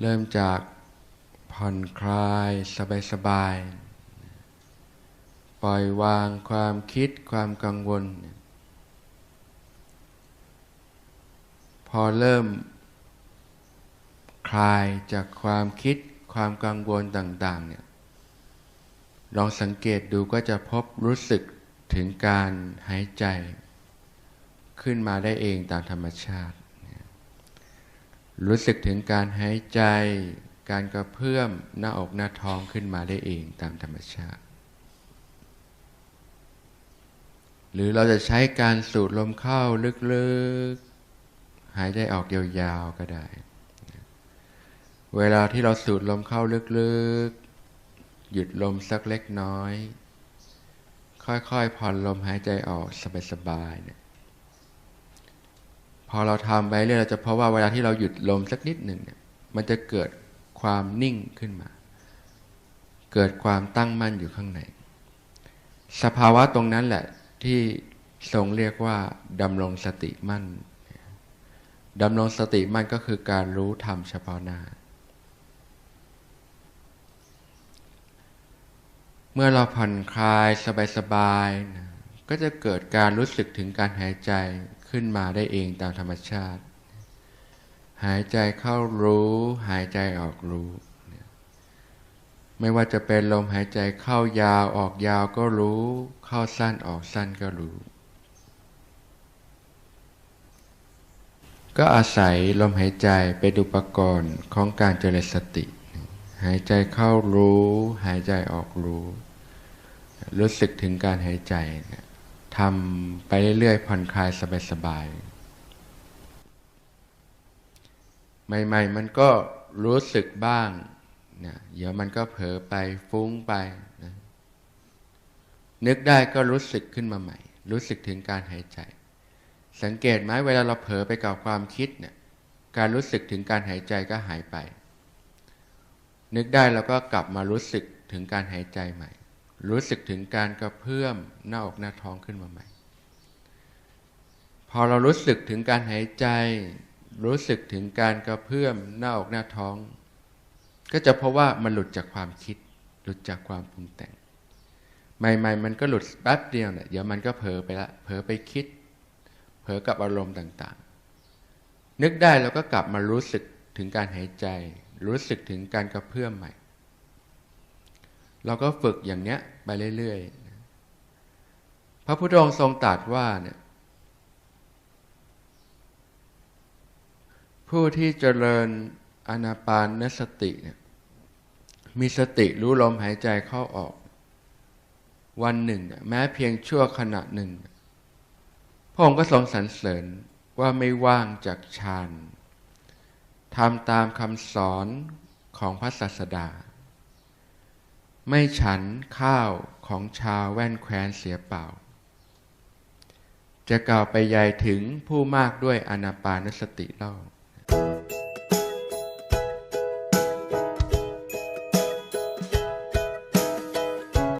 เริ่มจากผ่อนคลายสบายๆปล่อยวางความคิดความกังวล พอเริ่ม คลายจากความคิดความกังวลต่าง ๆ เนี่ย ลองสังเกตดูก็จะพบรู้สึกถึงการหายใจ ขึ้นมาได้เองตามธรรมชาติ รู้สึกถึงการหายใจ การกระเพื่อมหน้าอกหน้าท้องขึ้นมาได้เองตามธรรมชาติ หรือเราจะใช้การสูดลมเข้าลึกๆ หายใจออกยาวๆก็ได้ เวลาที่เราสูดลมเข้าลึกๆ หยุดลมสักเล็กน้อย ค่อยๆผ่อนลมหายใจออกสบายๆเนี่ย พอเราทำไปเรื่อยเราจะเพบว่าเวลาที่เราหยุดลมสักนิดหนึ่งเนี่ย มันจะเกิดความนิ่งขึ้นมา เกิดความตั้งมั่นอยู่ข้างใน สภาวะตรงนั้นแหละที่ทรงเรียกว่าดำรงสติมั่นดำรงสติมั่นก็คือการรู้ธรรมเฉพาะหน้า เมื่อเราผ่อนคลายสบายๆนะก็จะเกิดการรู้สึกถึงการหายใจ ขึ้นมาได้เองตามธรรมชาติ หายใจเข้ารู้ หายใจออกรู้ ไม่ว่าจะเป็นลมหายใจเข้ายาวออกยาวก็รู้ เข้าสั้นออกสั้นก็รู้ ก็อาศัยลมหายใจเป็นอุปกรณ์ของการเจริญสติ หายใจเข้ารู้ หายใจออกรู้ รู้สึกถึงการหายใจเนี่ย ทำไปเรื่อยๆผ่อนคลายสบายๆ ใหม่ๆ มันก็รู้สึกบ้างนะเดี๋ยวมันก็เผลอไปฟุ้งไปนะนึกได้ก็รู้สึกขึ้นมาใหม่ รู้สึกถึงการหายใจ สังเกตไหมเวลาเราเผลอไปกับความคิดเนี่ยการรู้สึกถึงการหายใจก็หายไป นึกได้เราก็กลับมารู้สึกถึงการหายใจใหม่ รู้สึกถึงการกระเพื่อมหน้าอกหน้าท้องขึ้นมาใหม่ พอเรารู้สึกถึงการหายใจ รู้สึกถึงการกระเพื่อมหน้าอกหน้าท้อง ก็จะเพราะว่ามันหลุดจากความคิด หลุดจากความปรุงแต่ง ใหม่ๆ มันก็หลุดแป๊บเดียวเนี่ยเดี๋ยวมันก็เผลอไปละเผลอไปคิด เผลอกับอารมณ์ต่างๆ นึกได้เราก็กลับมารู้สึกถึงการหายใจ รู้สึกถึงการกระเพื่อมใหม่ เราก็ฝึกอย่างเนี้ยไปเรื่อยๆ พระพุทธองค์ทรงตรัสว่าเนี่ยผู้ที่เจริญอนาปานนสติเนี่ยมีสติรู้ลมหายใจเข้าออก วันหนึ่ง แม้เพียงชั่วขณะหนึ่ง พระองค์ก็ทรงสรรเสริญว่าไม่ว่างจากฌานทำตามคำสอนของพระศาสดา ไม่ฉันข้าวของชาวแว่นแคว้นเสียเปล่า จะกล่าวไปใหญ่ถึงผู้มากด้วยอนาปานสติเล่า